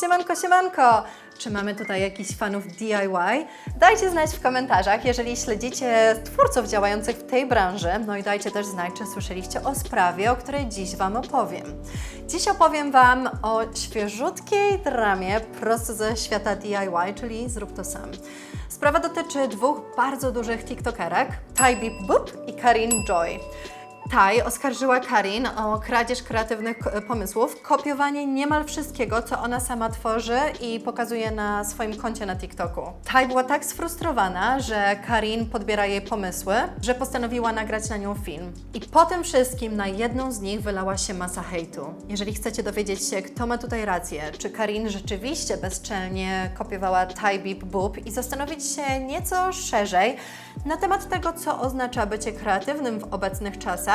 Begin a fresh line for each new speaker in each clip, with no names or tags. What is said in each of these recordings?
Siemanko, siemanko! Czy mamy tutaj jakichś fanów DIY? Dajcie znać w komentarzach, jeżeli śledzicie twórców działających w tej branży. No i dajcie też znać, czy słyszeliście o sprawie, o której dziś Wam opowiem. Dziś opowiem Wam o świeżutkiej dramie prosto ze świata DIY, czyli Zrób to sam. Sprawa dotyczy dwóch bardzo dużych TikTokerek, Ty Bip Boop i Karin Joy. Taj oskarżyła Karin o kradzież kreatywnych pomysłów, kopiowanie niemal wszystkiego, co ona sama tworzy i pokazuje na swoim koncie na TikToku. Taj była tak sfrustrowana, że Karin podbiera jej pomysły, że postanowiła nagrać na nią film. I po tym wszystkim na jedną z nich wylała się masa hejtu. Jeżeli chcecie dowiedzieć się, kto ma tutaj rację, czy Karin rzeczywiście bezczelnie kopiowała Taj Bip Boop i zastanowić się nieco szerzej na temat tego, co oznacza bycie kreatywnym w obecnych czasach,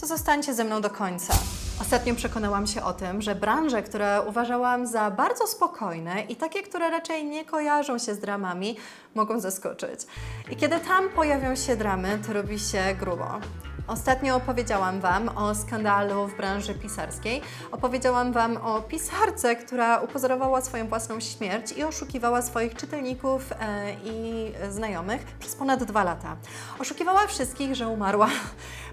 to zostańcie ze mną do końca. Ostatnio przekonałam się o tym, że branże, które uważałam za bardzo spokojne i takie, które raczej nie kojarzą się z dramami, mogą zaskoczyć. I kiedy tam pojawią się dramy, to robi się grubo. Ostatnio opowiedziałam Wam o skandalu w branży pisarskiej. Opowiedziałam Wam o pisarce, która upozorowała swoją własną śmierć i oszukiwała swoich czytelników e, i znajomych przez ponad dwa lata. Oszukiwała wszystkich, że umarła.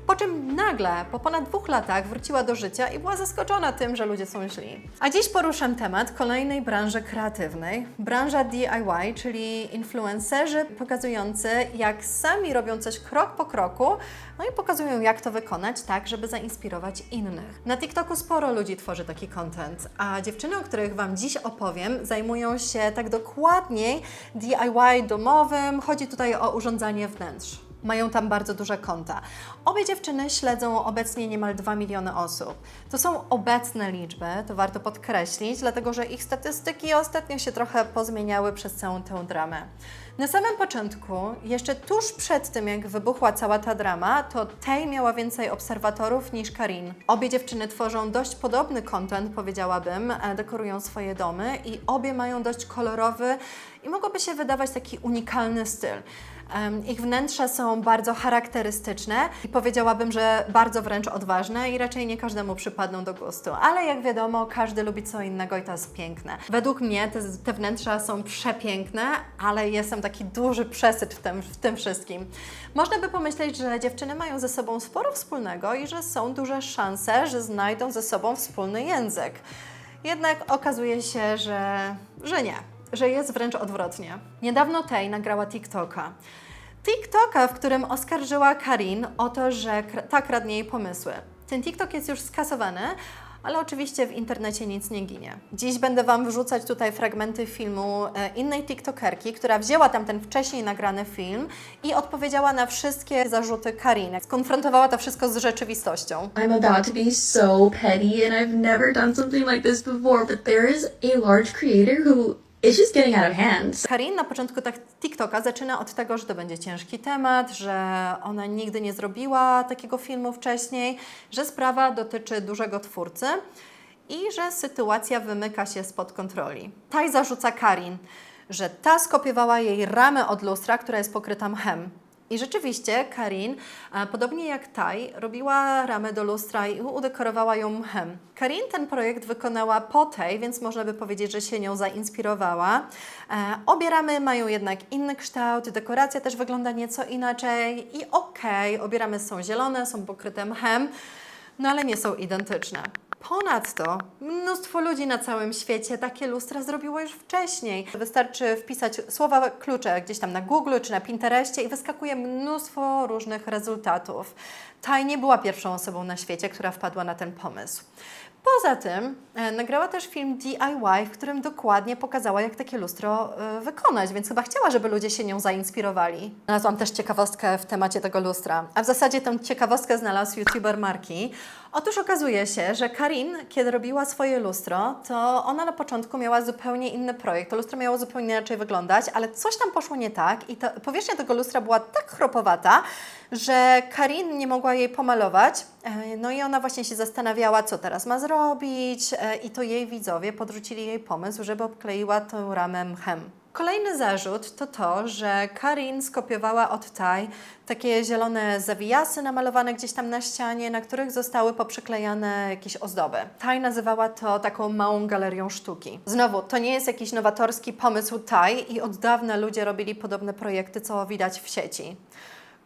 Po czym nagle, po ponad dwóch latach, wróciła do życia i była zaskoczona tym, że ludzie są źli. A dziś poruszam temat kolejnej branży kreatywnej, branża DIY, czyli influencerzy pokazujący, jak sami robią coś krok po kroku, no i pokazują, jak to wykonać tak, żeby zainspirować innych. Na TikToku sporo ludzi tworzy taki content, a dziewczyny, o których Wam dziś opowiem, zajmują się tak dokładniej DIY domowym. Chodzi tutaj o urządzanie wnętrz. Mają tam bardzo duże konta. Obie dziewczyny śledzą obecnie niemal 2 miliony osób. To są obecne liczby, to warto podkreślić, dlatego że ich statystyki ostatnio się trochę pozmieniały przez całą tę dramę. Na samym początku, jeszcze tuż przed tym, jak wybuchła cała ta drama, to Tej miała więcej obserwatorów niż Karin. Obie dziewczyny tworzą dość podobny content, powiedziałabym, e, dekorują swoje domy i obie mają dość kolorowy i mogłoby się wydawać taki unikalny styl. Ich wnętrza są bardzo charakterystyczne i powiedziałabym, że bardzo wręcz odważne i raczej nie każdemu przypadną do gustu. Ale jak wiadomo, każdy lubi co innego i to jest piękne. Według mnie te, te wnętrza są przepiękne, ale jest tam taki duży przesyt w tym, w tym wszystkim. Można by pomyśleć, że dziewczyny mają ze sobą sporo wspólnego i że są duże szanse, że znajdą ze sobą wspólny język. Jednak okazuje się, że, że nie że jest wręcz odwrotnie. Niedawno Tej nagrała TikToka. TikToka, w którym oskarżyła Karin o to, że kra- ta kradnie jej pomysły. Ten TikTok jest już skasowany, ale oczywiście w internecie nic nie ginie. Dziś będę Wam wrzucać tutaj fragmenty filmu e, innej TikTokerki, która wzięła tam ten wcześniej nagrany film i odpowiedziała na wszystkie zarzuty Kariny. Skonfrontowała to wszystko z rzeczywistością.
I'm about to be so petty and I've never done something like this before, but there is a large creator who is just getting out of hand.
Karin na początku tak TikToka zaczyna od tego, że to będzie ciężki temat, że ona nigdy nie zrobiła takiego filmu wcześniej, że sprawa dotyczy dużego twórcy i że sytuacja wymyka się spod kontroli. Taj zarzuca Karin, że ta skopiowała jej ramę od lustra, która jest pokryta mchem. I rzeczywiście Karin, a podobnie jak Taj, robiła ramę do lustra i udekorowała ją mchem. Karin ten projekt wykonała po tej, więc można by powiedzieć, że się nią zainspirowała. E, obie ramy mają jednak inny kształt, dekoracja też wygląda nieco inaczej i okej, obie ramy są zielone, są pokryte mchem, no ale nie są identyczne. Ponadto mnóstwo ludzi na całym świecie takie lustra zrobiło już wcześniej. Wystarczy wpisać słowa klucze gdzieś tam na Google czy na Pinterestie i wyskakuje mnóstwo różnych rezultatów. Taj nie była pierwszą osobą na świecie, która wpadła na ten pomysł. Poza tym e, nagrała też film DIY, w którym dokładnie pokazała, jak takie lustro e, wykonać, więc chyba chciała, żeby ludzie się nią zainspirowali. Znalazłam też ciekawostkę w temacie tego lustra, a w zasadzie tę ciekawostkę znalazł youtuber Marki. Otóż okazuje się, że Karin, kiedy robiła swoje lustro, to ona na początku miała zupełnie inny projekt. To lustro miało zupełnie inaczej wyglądać, ale coś tam poszło nie tak i to, powierzchnia tego lustra była tak chropowata, że Karin nie mogła jej pomalować. E, No i ona właśnie się zastanawiała, co teraz ma zrobić e, i to jej widzowie podrzucili jej pomysł, żeby obkleiła tę ramę mchem. Kolejny zarzut to to, że Karin skopiowała od Tai takie zielone zawijasy namalowane gdzieś tam na ścianie, na których zostały poprzyklejane jakieś ozdoby. Tai nazywała to taką małą galerią sztuki. Znowu, to nie jest jakiś nowatorski pomysł Tai i od dawna ludzie robili podobne projekty, co widać w sieci.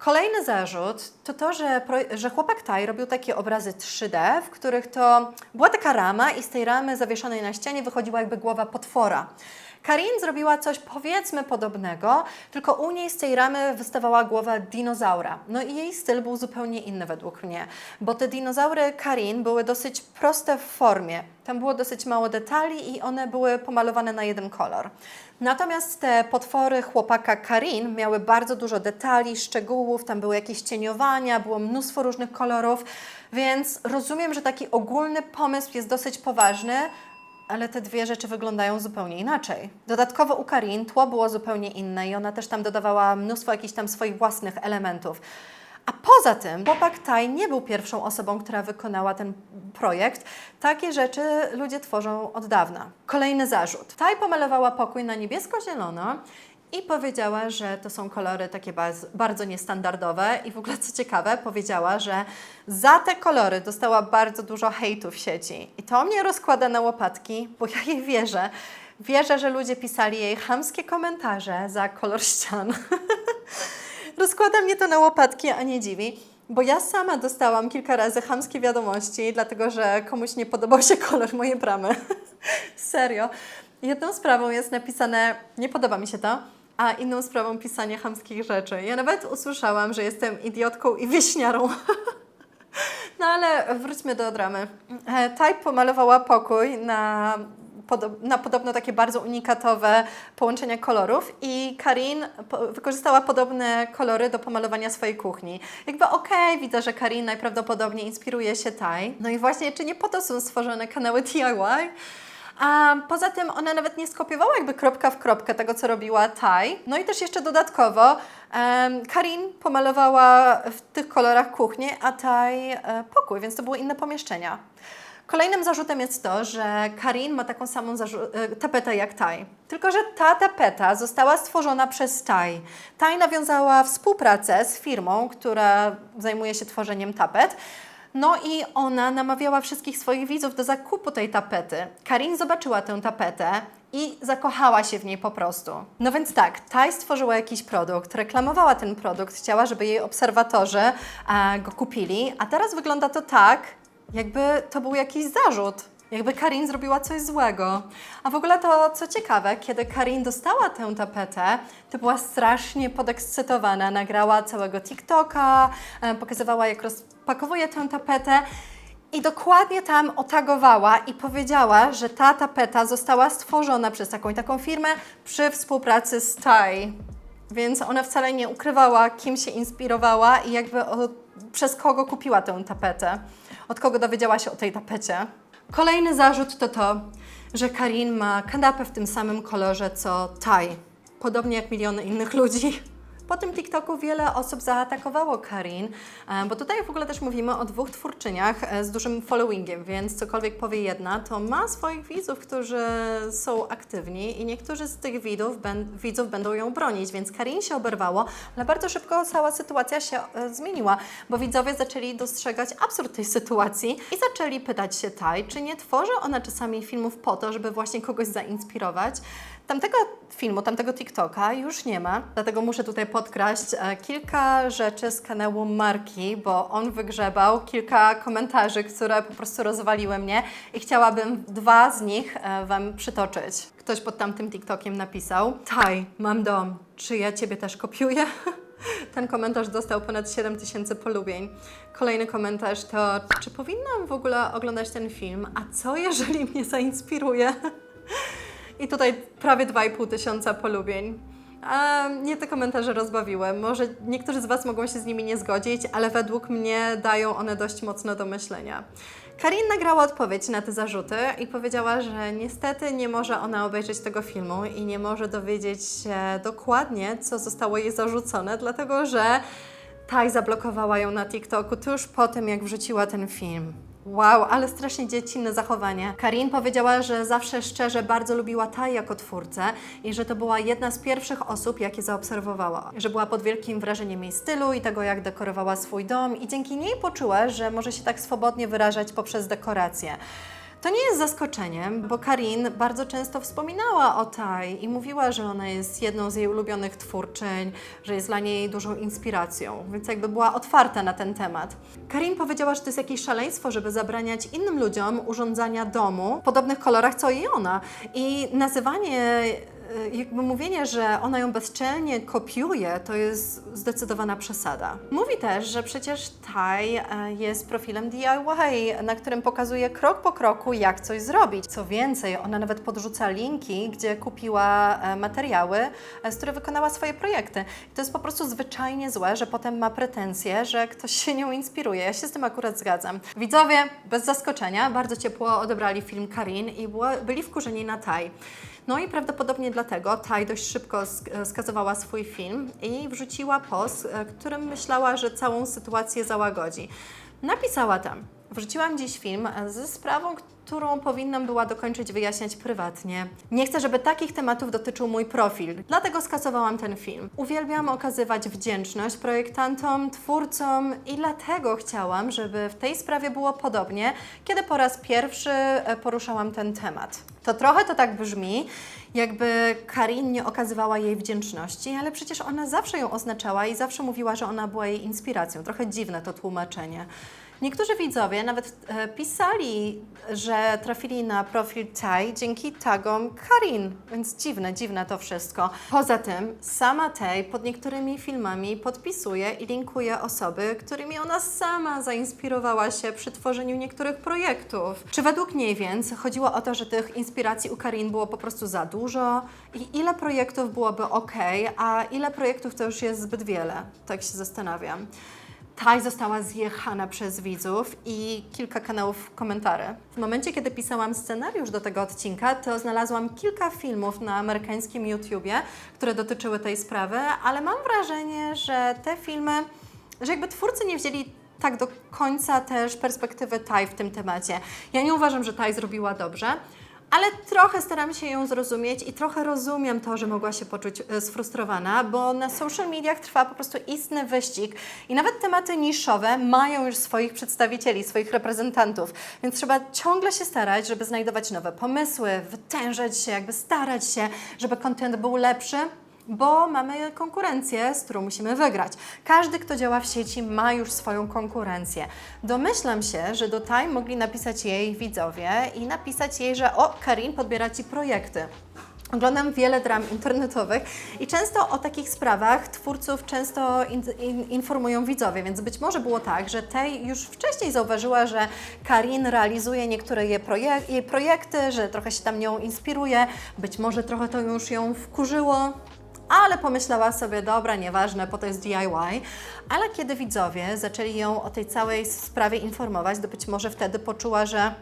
Kolejny zarzut to to, że, że chłopak Taj robił takie obrazy 3D, w których to była taka rama i z tej ramy zawieszonej na ścianie wychodziła jakby głowa potwora. Karin zrobiła coś powiedzmy podobnego, tylko u niej z tej ramy wystawała głowa dinozaura. No i jej styl był zupełnie inny według mnie, bo te dinozaury Karin były dosyć proste w formie. Tam było dosyć mało detali i one były pomalowane na jeden kolor. Natomiast te potwory chłopaka Karin miały bardzo dużo detali, szczegółów, tam były jakieś cieniowania, było mnóstwo różnych kolorów, więc rozumiem, że taki ogólny pomysł jest dosyć poważny, ale te dwie rzeczy wyglądają zupełnie inaczej. Dodatkowo u Karin tło było zupełnie inne i ona też tam dodawała mnóstwo jakichś tam swoich własnych elementów. A poza tym, chłopak Taj nie był pierwszą osobą, która wykonała ten projekt. Takie rzeczy ludzie tworzą od dawna. Kolejny zarzut. Taj pomalowała pokój na niebiesko-zielono i powiedziała, że to są kolory takie bardzo niestandardowe i w ogóle co ciekawe, powiedziała, że za te kolory dostała bardzo dużo hejtu w sieci. I to mnie rozkłada na łopatki, bo ja jej wierzę. Wierzę, że ludzie pisali jej chamskie komentarze za kolor ścian. Rozkłada mnie to na łopatki, a nie dziwi, bo ja sama dostałam kilka razy chamskie wiadomości, dlatego że komuś nie podobał się kolor mojej bramy. Serio. Jedną sprawą jest napisane, nie podoba mi się to, a inną sprawą pisanie chamskich rzeczy. Ja nawet usłyszałam, że jestem idiotką i wieśniarą. No ale wróćmy do dramy. E, Type pomalowała pokój na, na podobno takie bardzo unikatowe połączenia kolorów i Karin wykorzystała podobne kolory do pomalowania swojej kuchni. Jakby okej, widzę, że Karin najprawdopodobniej inspiruje się Tai. No i właśnie, czy nie po to są stworzone kanały DIY? A poza tym ona nawet nie skopiowała jakby kropka w kropkę tego, co robiła Tai. No i też jeszcze dodatkowo em, Karin pomalowała w tych kolorach kuchnię, a Tai e, pokój, więc to były inne pomieszczenia. Kolejnym zarzutem jest to, że Karin ma taką samą e, tapetę jak Tai. Tylko, że ta tapeta została stworzona przez Tai. Tai nawiązała współpracę z firmą, która zajmuje się tworzeniem tapet. No i ona namawiała wszystkich swoich widzów do zakupu tej tapety. Karin zobaczyła tę tapetę i zakochała się w niej po prostu. No więc tak, Tai stworzyła jakiś produkt, reklamowała ten produkt, chciała, żeby jej obserwatorzy e, go kupili, a teraz wygląda to tak, jakby to był jakiś zarzut. Jakby Karin zrobiła coś złego. A w ogóle to, co ciekawe, kiedy Karin dostała tę tapetę, to była strasznie podekscytowana. Nagrała całego TikToka, e, pokazywała, jak rozpakowuje tę tapetę. I dokładnie tam otagowała i powiedziała, że ta tapeta została stworzona przez taką i taką firmę przy współpracy z Tai. Więc ona wcale nie ukrywała, kim się inspirowała i jakby o, przez kogo kupiła tę tapetę, od kogo dowiedziała się o tej tapecie. Kolejny zarzut to to, że Karin ma kanapę w tym samym kolorze co Tai, podobnie jak miliony innych ludzi. Po tym TikToku wiele osób zaatakowało Karin, e, bo tutaj w ogóle też mówimy o dwóch twórczyniach e, z dużym followingiem, więc cokolwiek powie jedna, to ma swoich widzów, którzy są aktywni i niektórzy z tych widzów, widzów będą ją bronić, więc Karin się oberwało, ale bardzo szybko cała sytuacja się e, zmieniła, bo widzowie zaczęli dostrzegać absurd tej sytuacji i zaczęli pytać się Taj, czy nie tworzy ona czasami filmów po to, żeby właśnie kogoś zainspirować. Tamtego filmu, tamtego TikToka już nie ma, dlatego muszę tutaj podkraść e, kilka rzeczy z kanału Marki, bo on wygrzebał kilka komentarzy, które po prostu rozwaliły mnie i chciałabym dwa z nich e, Wam przytoczyć. Ktoś pod tamtym TikTokiem napisał Taj, mam dom, czy ja Ciebie też kopiuję? Ten komentarz dostał ponad 7 tysięcy polubień. Kolejny komentarz to, czy powinnam w ogóle oglądać ten film, a co jeżeli mnie zainspiruje? I tutaj prawie 2,5 tysiąca polubień. A mnie te komentarze rozbawiły. Może niektórzy z Was mogą się z nimi nie zgodzić, ale według mnie dają one dość mocno do myślenia. Karin nagrała odpowiedź na te zarzuty i powiedziała, że niestety nie może ona obejrzeć tego filmu i nie może dowiedzieć się dokładnie, co zostało jej zarzucone, dlatego że Taj zablokowała ją na TikToku tuż po tym, jak wrzuciła ten film. Wow, ale strasznie dziecinne zachowanie. Karin powiedziała, że zawsze szczerze bardzo lubiła Tai jako twórcę i że to była jedna z pierwszych osób, jakie zaobserwowała. Że była pod wielkim wrażeniem jej stylu i tego, jak dekorowała swój dom i dzięki niej poczuła, że może się tak swobodnie wyrażać poprzez dekoracje. To nie jest zaskoczeniem, bo Karin bardzo często wspominała o Tai i mówiła, że ona jest jedną z jej ulubionych twórczyń, że jest dla niej dużą inspiracją, więc jakby była otwarta na ten temat. Karin powiedziała, że to jest jakieś szaleństwo, żeby zabraniać innym ludziom urządzania domu w podobnych kolorach co i ona. I nazywanie jakby mówienie, że ona ją bezczelnie kopiuje, to jest zdecydowana przesada. Mówi też, że przecież Tai e, jest profilem DIY, na którym pokazuje krok po kroku, jak coś zrobić. Co więcej, ona nawet podrzuca linki, gdzie kupiła e, materiały, z których wykonała swoje projekty. I to jest po prostu zwyczajnie złe, że potem ma pretensje, że ktoś się nią inspiruje. Ja się z tym akurat zgadzam. Widzowie, bez zaskoczenia, bardzo ciepło odebrali film Karin i byli wkurzeni na Tai. No i prawdopodobnie dlatego Tai dość szybko sk- skasowała swój film i wrzuciła post, e, którym myślała, że całą sytuację załagodzi. Napisała tam: Wrzuciłam dziś film e, ze sprawą, którą powinnam była dokończyć wyjaśniać prywatnie. Nie chcę, żeby takich tematów dotyczył mój profil, dlatego skasowałam ten film. Uwielbiam okazywać wdzięczność projektantom, twórcom i dlatego chciałam, żeby w tej sprawie było podobnie, kiedy po raz pierwszy e, poruszałam ten temat. To trochę to tak brzmi, jakby Karin nie okazywała jej wdzięczności, ale przecież ona zawsze ją oznaczała i zawsze mówiła, że ona była jej inspiracją. Trochę dziwne to tłumaczenie. Niektórzy widzowie nawet e, pisali, że trafili na profil Tai dzięki tagom Karin, więc dziwne, dziwne to wszystko. Poza tym, sama Tai pod niektórymi filmami podpisuje i linkuje osoby, którymi ona sama zainspirowała się przy tworzeniu niektórych projektów. Czy według niej więc chodziło o to, że tych inspiracji u Karin było po prostu za dużo i ile projektów byłoby ok, a ile projektów to już jest zbyt wiele? Tak się zastanawiam. Tai została zjechana przez widzów i kilka kanałów komentarzy. W momencie, kiedy pisałam scenariusz do tego odcinka, to znalazłam kilka filmów na amerykańskim YouTubie, które dotyczyły tej sprawy, ale mam wrażenie, że te filmy, że jakby twórcy nie wzięli tak do końca też perspektywy Tai w tym temacie. Ja nie uważam, że Tai zrobiła dobrze, ale trochę staram się ją zrozumieć i trochę rozumiem to, że mogła się poczuć e, sfrustrowana, bo na social mediach trwa po prostu istny wyścig i nawet tematy niszowe mają już swoich przedstawicieli, swoich reprezentantów, więc trzeba ciągle się starać, żeby znajdować nowe pomysły, wytężać się, jakby starać się, żeby content był lepszy, bo mamy konkurencję, z którą musimy wygrać. Każdy, kto działa w sieci, ma już swoją konkurencję. Domyślam się, że do Time mogli napisać jej widzowie i napisać jej, że o, Karin podbiera Ci projekty. Oglądam wiele dram internetowych i często o takich sprawach twórców często in, in, informują widzowie, więc być może było tak, że Tej już wcześniej zauważyła, że Karin realizuje niektóre jej, projek- jej projekty, że trochę się tam nią inspiruje, być może trochę to już ją wkurzyło, ale pomyślała sobie, dobra, nieważne, po to jest DIY. Ale kiedy widzowie zaczęli ją o tej całej sprawie informować, to być może wtedy poczuła, że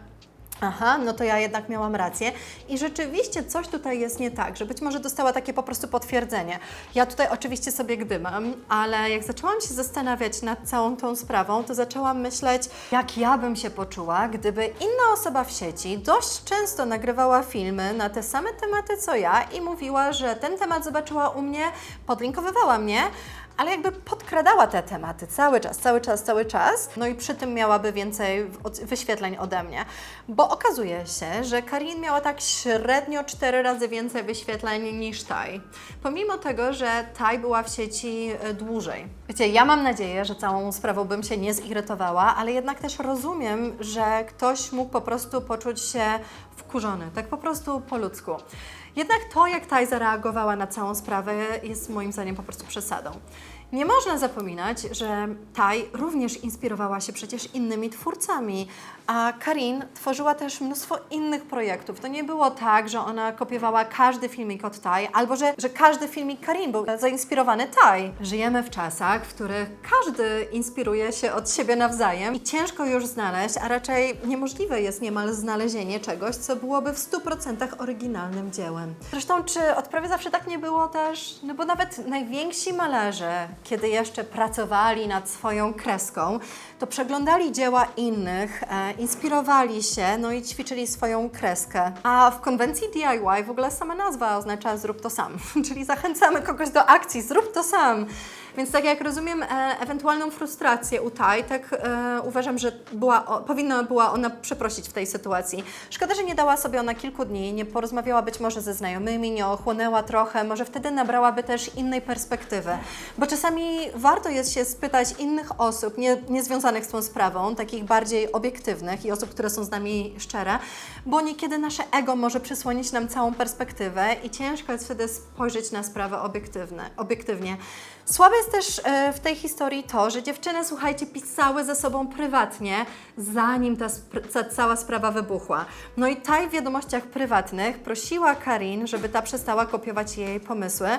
Aha, no to ja jednak miałam rację i rzeczywiście coś tutaj jest nie tak, że być może dostała takie po prostu potwierdzenie. Ja tutaj oczywiście sobie gdybam, ale jak zaczęłam się zastanawiać nad całą tą sprawą, to zaczęłam myśleć, jak ja bym się poczuła, gdyby inna osoba w sieci dość często nagrywała filmy na te same tematy co ja i mówiła, że ten temat zobaczyła u mnie, podlinkowywała mnie, ale jakby podkradała te tematy cały czas, cały czas, cały czas. No i przy tym miałaby więcej wyświetleń ode mnie. Bo okazuje się, że Karin miała tak średnio cztery razy więcej wyświetleń niż Tai. Pomimo tego, że Tai była w sieci e, dłużej. Wiecie, ja mam nadzieję, że całą sprawą bym się nie zirytowała, ale jednak też rozumiem, że ktoś mógł po prostu poczuć się wkurzony, tak po prostu po ludzku. Jednak to, jak Tai zareagowała na całą sprawę, jest moim zdaniem po prostu przesadą. Nie można zapominać, że Tai również inspirowała się przecież innymi twórcami, a Karin tworzyła też mnóstwo innych projektów. To nie było tak, że ona kopiowała każdy filmik od Tai, albo że, że każdy filmik Karin był zainspirowany Tai. Żyjemy w czasach, w których każdy inspiruje się od siebie nawzajem i ciężko już znaleźć, a raczej niemożliwe jest niemal znalezienie czegoś, co byłoby w 100% oryginalnym dziełem. Zresztą, czy od prawie zawsze tak nie było też? No bo nawet najwięksi malarze kiedy jeszcze pracowali nad swoją kreską, to przeglądali dzieła innych, e, inspirowali się, no i ćwiczyli swoją kreskę. A w konwencji DIY w ogóle sama nazwa oznacza zrób to sam, czyli zachęcamy kogoś do akcji, zrób to sam. Więc tak jak rozumiem e, ewentualną frustrację u Taj, tak e, uważam, że była, o, powinna była ona przeprosić w tej sytuacji. Szkoda, że nie dała sobie ona kilku dni, nie porozmawiała być może ze znajomymi, nie ochłonęła trochę, może wtedy nabrałaby też innej perspektywy. Bo czasami warto jest się spytać innych osób, nie, niezwiązanych z tą sprawą, takich bardziej obiektywnych i osób, które są z nami szczere, bo niekiedy nasze ego może przysłonić nam całą perspektywę i ciężko jest wtedy spojrzeć na sprawę obiektywne, obiektywnie. Słabe jest też e, w tej historii to, że dziewczyny, słuchajcie, pisały ze sobą prywatnie, zanim ta, ta cała sprawa wybuchła. No i Taj w wiadomościach prywatnych prosiła Karin, żeby ta przestała kopiować jej pomysły.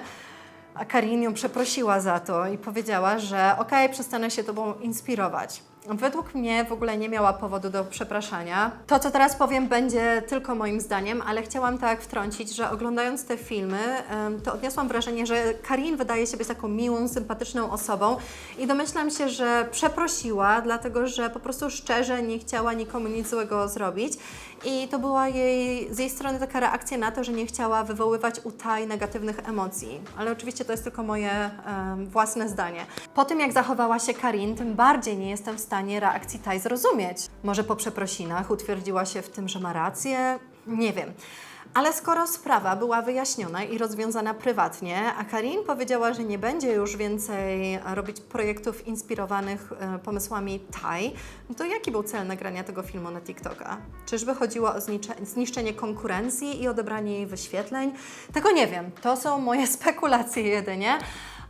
A Karin ją przeprosiła za to i powiedziała, że okej, przestanę się tobą inspirować. Według mnie w ogóle nie miała powodu do przepraszania. To, co teraz powiem, będzie tylko moim zdaniem, ale chciałam tak wtrącić, że oglądając te filmy, to odniosłam wrażenie, że Karin wydaje się być taką miłą, sympatyczną osobą i domyślam się, że przeprosiła, dlatego że po prostu szczerze nie chciała nikomu nic złego zrobić i to była jej, z jej strony taka reakcja na to, że nie chciała wywoływać u Taj negatywnych emocji. Ale oczywiście to jest tylko moje em, własne zdanie. Po tym, jak zachowała się Karin, tym bardziej nie jestem w stanie reakcji Taj zrozumieć. Może po przeprosinach utwierdziła się w tym, że ma rację? Nie wiem. Ale skoro sprawa była wyjaśniona i rozwiązana prywatnie, a Karin powiedziała, że nie będzie już więcej robić projektów inspirowanych e, pomysłami Thai, no to jaki był cel nagrania tego filmu na TikToka? Czyżby chodziło o zniszczenie konkurencji i odebranie jej wyświetleń? Tego nie wiem. To są moje spekulacje jedynie.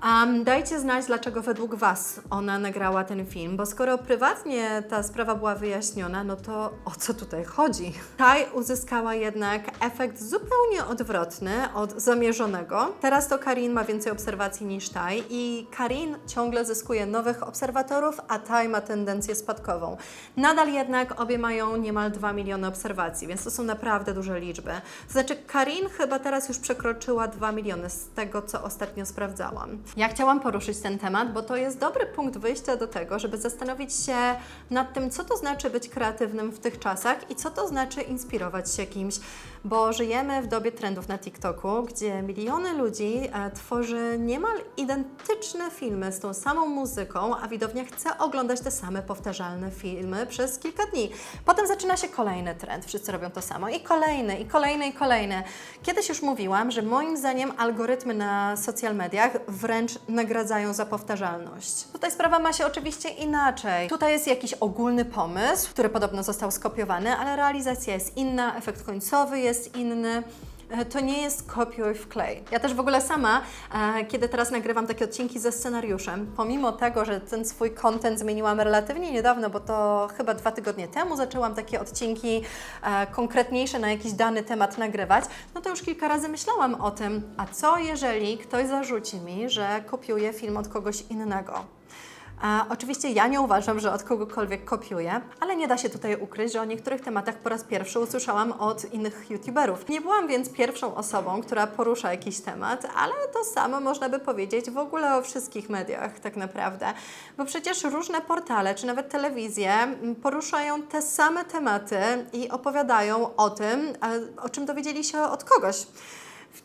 Um, dajcie znać, dlaczego według Was ona nagrała ten film, bo skoro prywatnie ta sprawa była wyjaśniona, no to o co tutaj chodzi? Taj uzyskała jednak efekt zupełnie odwrotny od zamierzonego. Teraz to Karin ma więcej obserwacji niż Taj i Karin ciągle zyskuje nowych obserwatorów, a Taj ma tendencję spadkową. Nadal jednak obie mają niemal 2 miliony obserwacji, więc to są naprawdę duże liczby. To znaczy Karin chyba teraz już przekroczyła 2 miliony z tego, co ostatnio sprawdzałam. Ja chciałam poruszyć ten temat, bo to jest dobry punkt wyjścia do tego, żeby zastanowić się nad tym, co to znaczy być kreatywnym w tych czasach i co to znaczy inspirować się kimś, bo żyjemy w dobie trendów na TikToku, gdzie miliony ludzi e, tworzy niemal identyczne filmy z tą samą muzyką, a widownia chce oglądać te same powtarzalne filmy przez kilka dni. Potem zaczyna się kolejny trend, wszyscy robią to samo i kolejny, i kolejny, i kolejny. Kiedyś już mówiłam, że moim zdaniem algorytmy na social mediach wręcz nagradzają za powtarzalność. Tutaj sprawa ma się oczywiście inaczej. Tutaj jest jakiś ogólny pomysł, który podobno został skopiowany, ale realizacja jest inna, efekt końcowy jest inny. E, To nie jest kopiuj wklej. Ja też w ogóle sama, e, kiedy teraz nagrywam takie odcinki ze scenariuszem, pomimo tego, że ten swój content zmieniłam relatywnie niedawno, bo to chyba dwa tygodnie temu zaczęłam takie odcinki e, konkretniejsze na jakiś dany temat nagrywać, no to już kilka razy myślałam o tym, a co jeżeli ktoś zarzuci mi, że kopiuję film od kogoś innego? A oczywiście ja nie uważam, że od kogokolwiek kopiuję, ale nie da się tutaj ukryć, że o niektórych tematach po raz pierwszy usłyszałam od innych youtuberów. Nie byłam więc pierwszą osobą, która porusza jakiś temat, ale to samo można by powiedzieć w ogóle o wszystkich mediach tak naprawdę. Bo przecież różne portale, czy nawet telewizje m, poruszają te same tematy i opowiadają o tym, o czym dowiedzieli się od kogoś.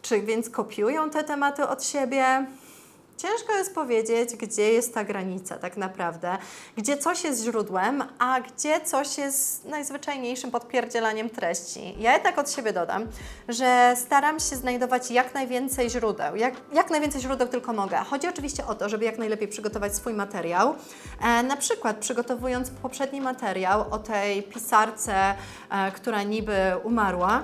Czy więc kopiują te tematy od siebie? Ciężko jest powiedzieć, gdzie jest ta granica tak naprawdę, gdzie coś jest źródłem, a gdzie coś jest najzwyczajniejszym podpierdzielaniem treści. Ja jednak od siebie dodam, że staram się znajdować jak najwięcej źródeł, jak, jak najwięcej źródeł tylko mogę. Chodzi oczywiście o to, żeby jak najlepiej przygotować swój materiał. E, na przykład przygotowując poprzedni materiał o tej pisarce, e, która niby umarła,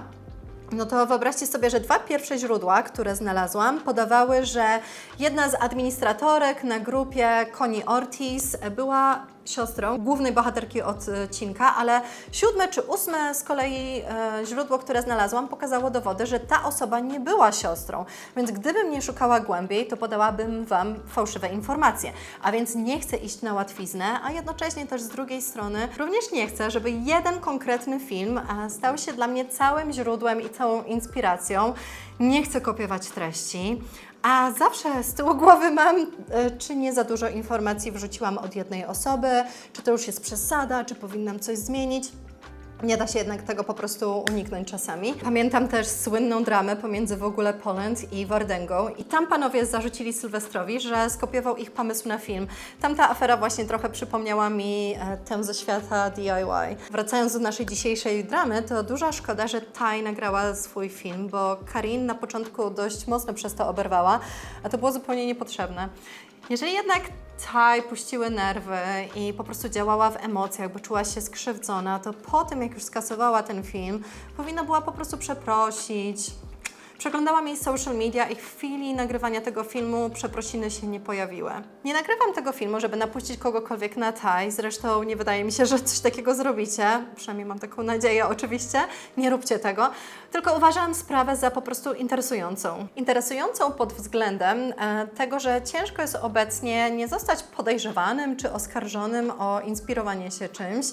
no to wyobraźcie sobie, że dwa pierwsze źródła, które znalazłam, podawały, że jedna z administratorek na grupie Connie Ortiz była siostrą głównej bohaterki odcinka, ale siódme czy ósme z kolei e, źródło, które znalazłam, pokazało dowody, że ta osoba nie była siostrą. Więc gdybym nie szukała głębiej, to podałabym Wam fałszywe informacje. A więc nie chcę iść na łatwiznę, a jednocześnie też z drugiej strony również nie chcę, żeby jeden konkretny film e, stał się dla mnie całym źródłem i całą inspiracją. Nie chcę kopiować treści, A zawsze z tyłu głowy mam, e, czy nie za dużo informacji wrzuciłam od jednej osoby, czy to już jest przesada, czy powinnam coś zmienić. Nie da się jednak tego po prostu uniknąć czasami. Pamiętam też słynną dramę pomiędzy w ogóle Poland i Wardęgą i tam panowie zarzucili Sylwestrowi, że skopiował ich pomysł na film. Tamta afera właśnie trochę przypomniała mi e, tę ze świata DIY. Wracając do naszej dzisiejszej dramy, to duża szkoda, że Ty nagrała swój film, bo Karin na początku dość mocno przez to oberwała, a to było zupełnie niepotrzebne. Jeżeli jednak Taj puściły nerwy i po prostu działała w emocjach, bo czuła się skrzywdzona, to po tym, jak już skasowała ten film, powinna była po prostu przeprosić. Przeglądałam jej social media i w chwili nagrywania tego filmu przeprosiny się nie pojawiły. Nie nagrywam tego filmu, żeby napuścić kogokolwiek na taj, zresztą nie wydaje mi się, że coś takiego zrobicie, przynajmniej mam taką nadzieję oczywiście, nie róbcie tego, tylko uważam sprawę za po prostu interesującą. Interesującą pod względem e, tego, że ciężko jest obecnie nie zostać podejrzewanym czy oskarżonym o inspirowanie się czymś,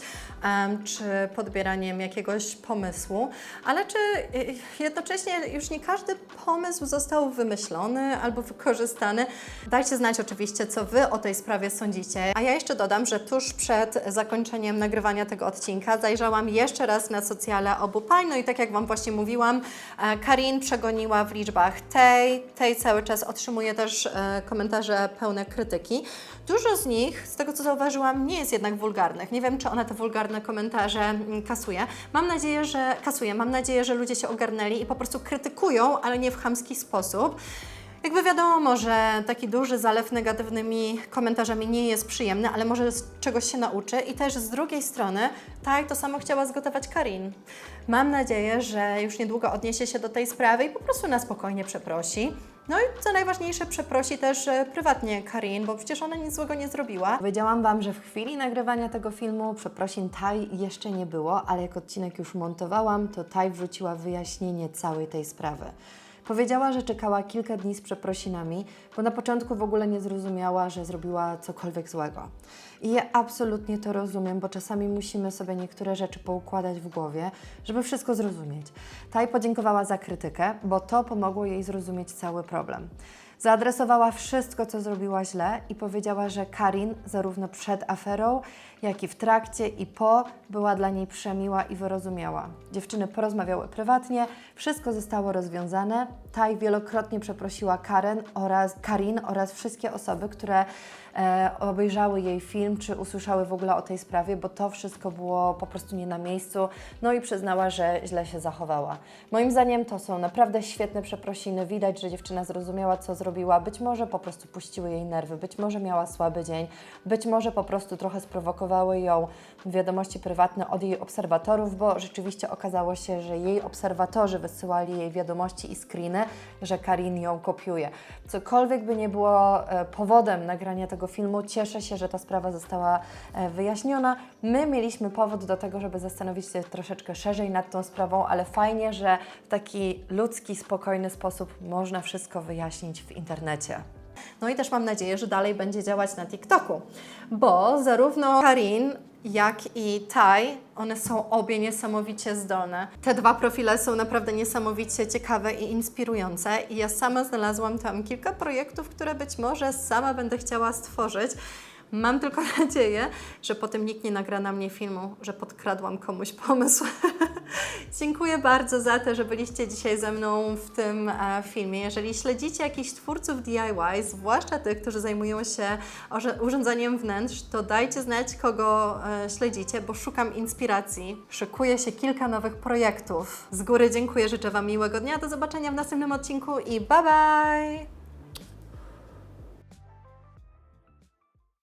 em, czy podbieraniem jakiegoś pomysłu, ale czy y, jednocześnie już nie każdy pomysł został wymyślony albo wykorzystany. Dajcie znać oczywiście, co Wy o tej sprawie sądzicie. A ja jeszcze dodam, że tuż przed zakończeniem nagrywania tego odcinka zajrzałam jeszcze raz na socjale obu pań, no i tak jak Wam właśnie mówiłam, e, Karin przegoniła w liczbach tej, tej cały czas otrzymuje też e, komentarze pełne krytyki. Dużo z nich, z tego co zauważyłam, nie jest jednak wulgarnych. Nie wiem, czy ona te wulgarne komentarze mm, kasuje. Mam nadzieję, że kasuje. Mam nadzieję, że ludzie się ogarnęli i po prostu krytykują, ale nie w chamski sposób. Jakby wiadomo, że taki duży zalew negatywnymi komentarzami nie jest przyjemny, ale może czegoś się nauczy. I też z drugiej strony, tak, to samo chciała zgotować Karin. Mam nadzieję, że już niedługo odniesie się do tej sprawy i po prostu na spokojnie przeprosi. No i co najważniejsze, przeprosi też e, prywatnie Karin, bo przecież ona nic złego nie zrobiła.
Powiedziałam Wam, że w chwili nagrywania tego filmu przeprosin Taj jeszcze nie było, ale jak odcinek już montowałam, to Taj wrzuciła wyjaśnienie całej tej sprawy. Powiedziała, że czekała kilka dni z przeprosinami, bo na początku w ogóle nie zrozumiała, że zrobiła cokolwiek złego. I ja absolutnie to rozumiem, bo czasami musimy sobie niektóre rzeczy poukładać w głowie, żeby wszystko zrozumieć. Taj podziękowała za krytykę, bo to pomogło jej zrozumieć cały problem. Zaadresowała wszystko, co zrobiła źle i powiedziała, że Karin zarówno przed aferą, jak i w trakcie i po była dla niej przemiła i wyrozumiała. Dziewczyny porozmawiały prywatnie, wszystko zostało rozwiązane. Taj wielokrotnie przeprosiła Karen oraz Karin oraz wszystkie osoby, które e, obejrzały jej film, czy usłyszały w ogóle o tej sprawie, bo to wszystko było po prostu nie na miejscu. No i przyznała, że źle się zachowała. Moim zdaniem to są naprawdę świetne przeprosiny. Widać, że dziewczyna zrozumiała, co zrobiła. Być może po prostu puściły jej nerwy, być może miała słaby dzień, być może po prostu trochę ją wiadomości prywatne od jej obserwatorów, bo rzeczywiście okazało się, że jej obserwatorzy wysyłali jej wiadomości i screeny, że Karin ją kopiuje. Cokolwiek by nie było e, powodem nagrania tego filmu, cieszę się, że ta sprawa została e, wyjaśniona. My mieliśmy powód do tego, żeby zastanowić się troszeczkę szerzej nad tą sprawą, ale fajnie, że w taki ludzki, spokojny sposób można wszystko wyjaśnić w internecie.
No i też mam nadzieję, że dalej będzie działać na TikToku, bo zarówno Karin, jak i Tai, one są obie niesamowicie zdolne. Te dwa profile są naprawdę niesamowicie ciekawe i inspirujące i ja sama znalazłam tam kilka projektów, które być może sama będę chciała stworzyć. Mam tylko nadzieję, że potem nikt nie nagra na mnie filmu, że podkradłam komuś pomysł. Dziękuję bardzo za to, że byliście dzisiaj ze mną w tym e, filmie. Jeżeli śledzicie jakichś twórców DIY, zwłaszcza tych, którzy zajmują się urządzaniem wnętrz, to dajcie znać, kogo e, śledzicie, bo szukam inspiracji. Szykuje się kilka nowych projektów. Z góry dziękuję, życzę Wam miłego dnia, do zobaczenia w następnym odcinku i bye bye!